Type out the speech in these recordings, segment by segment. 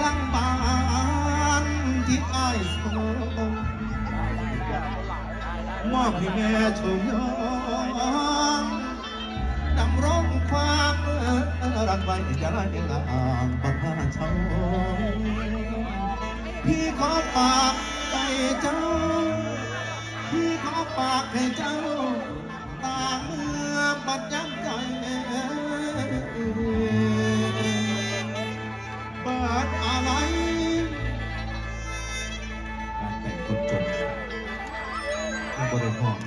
หลังบ้านที่อ้ายส่งมอบให้แม่ชมยองดำร้องความรักไว้จะไร้ลางบรรพชนพี่ขอฝากไปเจ้า พี่ขอฝากให้เจ้า ยังบริหารอง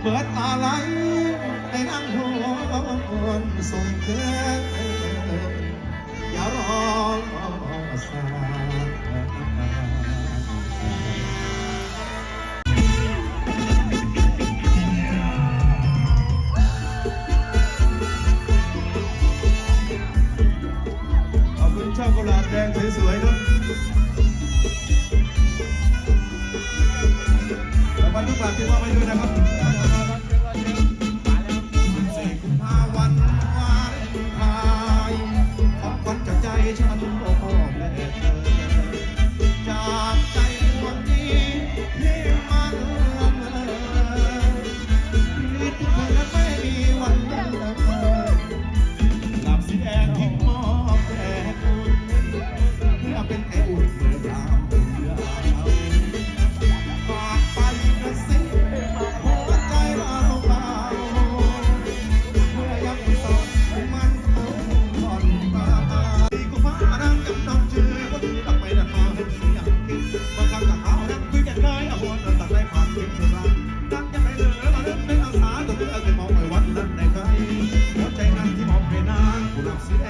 เปิดอะไรในนั่งหัวส่งเกินอย่ารอสายขอบคุณช่องกุหลาบแดงสวยๆครับ รางวัลทุกบาทที่ว่าไปด้วยนะครับสี่มฝันจากใจฉันโอ้โหแเธอจากใจดวงนี้ที่มาเอื้อมชีวิตเธอไม่มีวันลิกหลับสีแดงที่มอบแด่คุณเป็นแอร์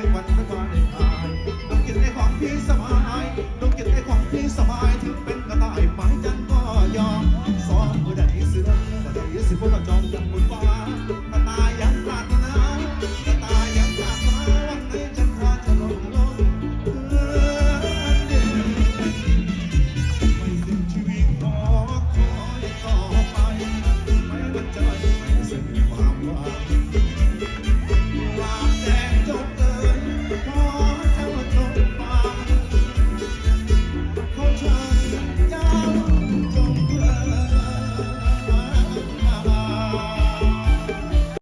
ได้วันก็จะตได้ของพี่สบายนกกินได้ของพี่สบายถึงเป็นกระต่ายหมายจันก็ยอมสอนก็ได้เสือก็ได้สิพวกเราจอมยังบนฟ้ากระต่ายยังปรารถนกระต่ายยังปรารถนวันไหนฉันพาจะลงลงเดินไม่สิ้นชีวิตขอคอยต่อไปไม่วันจไม่สิ้นความวัง